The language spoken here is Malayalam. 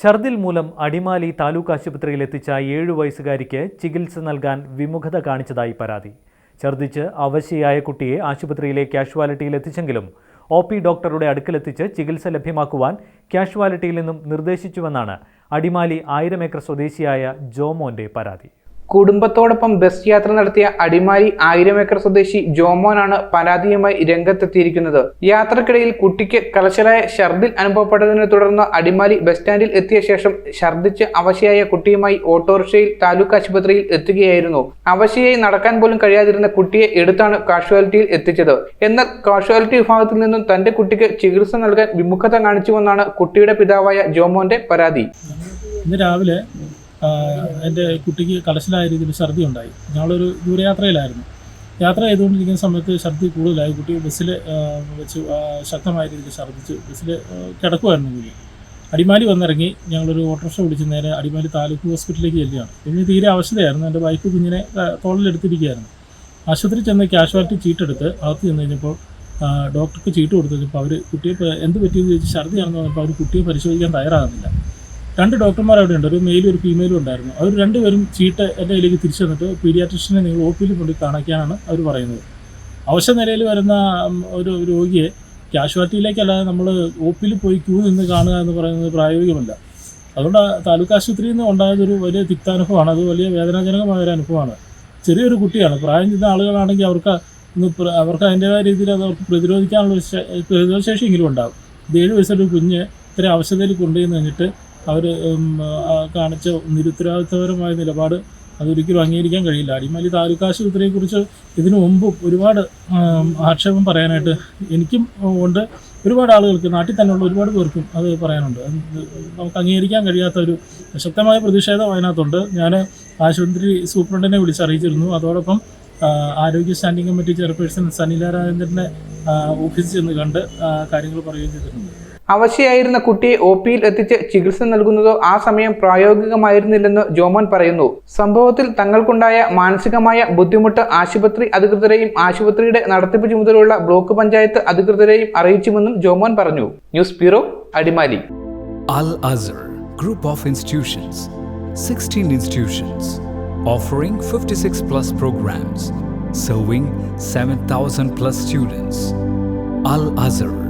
ഛർദിൽ മൂലം അടിമാലി താലൂക്ക് ആശുപത്രിയിൽ എത്തിച്ച ഏഴു വയസ്സുകാരിക്ക് ചികിത്സ നൽകാൻ വിമുഖത കാണിച്ചതായി പരാതി. ഛർദിച്ച് അവശയായ കുട്ടിയെ ആശുപത്രിയിലെ കാഷ്വാലിറ്റിയിൽ എത്തിച്ചെങ്കിലും ഒ പി ഡോക്ടറുടെ അടുക്കലെത്തിച്ച് ചികിത്സ ലഭ്യമാക്കുവാൻ കാഷ്വാലിറ്റിയിൽ നിന്നും നിർദ്ദേശിച്ചുവെന്നാണ് അടിമാലി ആയിരം ഏക്കർ സ്വദേശിയായ ജോമോന്റെ പരാതി. കുടുംബത്തോടൊപ്പം ബസ് യാത്ര നടത്തിയ അടിമാലി ആയിരം ഏക്കർ സ്വദേശി ജോമോനാണ് പരാതിയുമായി രംഗത്തെത്തിയിരിക്കുന്നത്. യാത്രക്കിടയിൽ കുട്ടിക്ക് കലശലായ ഛർദിൽ അനുഭവപ്പെട്ടതിനെ തുടർന്ന് അടിമാലി ബസ് സ്റ്റാൻഡിൽ എത്തിയ ശേഷം ഛർദിച്ച് അവശയായ കുട്ടിയുമായി ഓട്ടോറിക്ഷയിൽ താലൂക്ക് ആശുപത്രിയിൽ എത്തുകയായിരുന്നു. അവശയായി നടക്കാൻ പോലും കഴിയാതിരുന്ന കുട്ടിയെ എടുത്താണ് കാഷ്വാലിറ്റിയിൽ എത്തിച്ചത്. എന്നാൽ കാഷ്വാലിറ്റി വിഭാഗത്തിൽ നിന്നും തന്റെ കുട്ടിക്ക് ചികിത്സ നൽകാൻ വിമുഖത കാണിച്ചുവെന്നാണ് കുട്ടിയുടെ പിതാവായ ജോമോന്റെ പരാതി. ഇന്ന് രാവിലെ എന്റെ കുട്ടിക്ക് കലശലായ രീതിയിൽ ഛർദി ഉണ്ടായി. ഞങ്ങളൊരു ദൂരയാത്രയിലായിരുന്നു. യാത്ര ചെയ്തുകൊണ്ടിരിക്കുന്ന സമയത്ത് ഛർദി കൂടുതലായി. കുട്ടി ബസ്സിൽ വെച്ച് ശക്തമായ രീതിയിൽ ഛർദ്ദിച്ച് ബസ്സിൽ കിടക്കുമായിരുന്നു കുഞ്ഞ്. അടിമാലി വന്നിറങ്ങി. ഞങ്ങളൊരു ഓട്ടോറിക്ഷ വിളിച്ച് നേരെ അടിമാലി താലൂക്ക് ഹോസ്പിറ്റലിലേക്ക് ചെല്ലുകയാണ്. കുഞ്ഞ് തീരെ അവശതയായിരുന്നു. എന്റെ വൈഫ് കുഞ്ഞിനെ തോളിലെടുത്തിരിക്കുകയായിരുന്നു. ആശുപത്രി ചെന്ന് കാഷ്വാലിറ്റി ചീട്ടെടുത്ത് അകത്ത് ചെന്ന് കഴിഞ്ഞപ്പോൾ ഡോക്ടർക്ക് ചീട്ട് കൊടുത്തു കഴിഞ്ഞപ്പോൾ അവർ കുട്ടിയെ എന്ത് പറ്റിയെന്ന് ചോദിച്ച് ഛർദിയാണെന്ന് പറഞ്ഞപ്പോൾ അവർ കുട്ടിയെ പരിശോധിക്കാൻ തയ്യാറാകുന്നില്ല. രണ്ട് ഡോക്ടർമാർ അവിടെ ഉണ്ട് ഒരു മെയിലും ഒരു ഫീമെയിലും ഉണ്ടായിരുന്നു. അവർ രണ്ടുപേരും ചീട്ട് എന്റെ കയ്യിലേക്ക് തിരിച്ചു തന്നിട്ട് പീഡിയാട്രിഷ്യനെ നിങ്ങൾ ഒ പിയിൽ കൊണ്ട് കാണിക്കാനാണ് അവർ പറയുന്നത്. അവശ നിലയിൽ വരുന്ന ഒരു രോഗിയെ കാഷ്വാലിറ്റിയിലേക്കല്ലാതെ നമ്മൾ ഒ പിയിൽ പോയി ക്യൂ നിന്ന് കാണുക എന്ന് പറയുന്നത് പ്രായോഗികമല്ല. അതുകൊണ്ട് താലൂക്ക് ആശുപത്രിയിൽ നിന്ന് ഉണ്ടായതൊരു വലിയ തിക്താനുഭവമാണ്. അത് വലിയ വേദനാജനകമായ ഒരു അനുഭവമാണ്. ചെറിയൊരു കുട്ടിയാണ്. പ്രായം ചെന്ന ആളുകളാണെങ്കിൽ അവർക്ക് ഒന്ന് അവർക്ക് അതിന്റെതായ രീതിയിൽ അത് അവർക്ക് പ്രതിരോധിക്കാനുള്ള പ്രതിരോധശേഷി എങ്കിലും ഉണ്ടാകും. ഏഴ് വയസ്സൊരു കുഞ്ഞ് ഇത്ര അവശതയിൽ കൊണ്ടുപോയി കഴിഞ്ഞിട്ട് അവർ കാണിച്ച നിരുത്തരവാദിത്തപരമായ നിലപാട് അതൊരിക്കലും അംഗീകരിക്കാൻ കഴിയില്ല. അടിമാലി താലൂക്ക് ആശുപത്രിയെക്കുറിച്ച് ഇതിനു മുമ്പും ഒരുപാട് ആക്ഷേപം പറയാനായിട്ട് എനിക്കും ഉണ്ട്. ഒരുപാട് ആളുകൾക്ക് നാട്ടിൽ തന്നെയുള്ള ഒരുപാട് പേർക്കും അത് പറയാനുണ്ട്. നമുക്ക് അംഗീകരിക്കാൻ കഴിയാത്ത ഒരു ശക്തമായ പ്രതിഷേധം അതിനകത്തുണ്ട്. ഞാൻ ആശുപത്രി സൂപ്രണ്ടിനെ വിളിച്ചറിയിച്ചിരുന്നു. അതോടൊപ്പം ആരോഗ്യ സ്റ്റാൻഡിംഗ് കമ്മിറ്റി ചെയർപേഴ്സൺ സനില ഓഫീസിൽ ചെന്ന് കണ്ട് കാര്യങ്ങൾ പറയുകയും ചെയ്തിട്ടുണ്ട്. അവശയായിരുന്ന കുട്ടിയെ ഒ പിയിൽ എത്തിച്ച് ചികിത്സ നൽകുന്നതോ ആ സമയം പ്രായോഗികമായിരുന്നില്ലെന്ന് ജോമോൻ പറയുന്നു. സംഭവത്തിൽ തങ്ങൾക്കുണ്ടായ മാനസികമായ ബുദ്ധിമുട്ട് ആശുപത്രി അധികൃതരെയും ആശുപത്രിയുടെ നടത്തിപ്പ് ചുമതലയുള്ള ബ്ലോക്ക് പഞ്ചായത്ത് അധികൃതരെയും അറിയിച്ചുമെന്നും ജോമോൻ പറഞ്ഞു. News bureau Adimali. Al Azhar group of institutions. 16 institutions, offering 56 plus programs, serving 7,000 plus students. Al Azhar,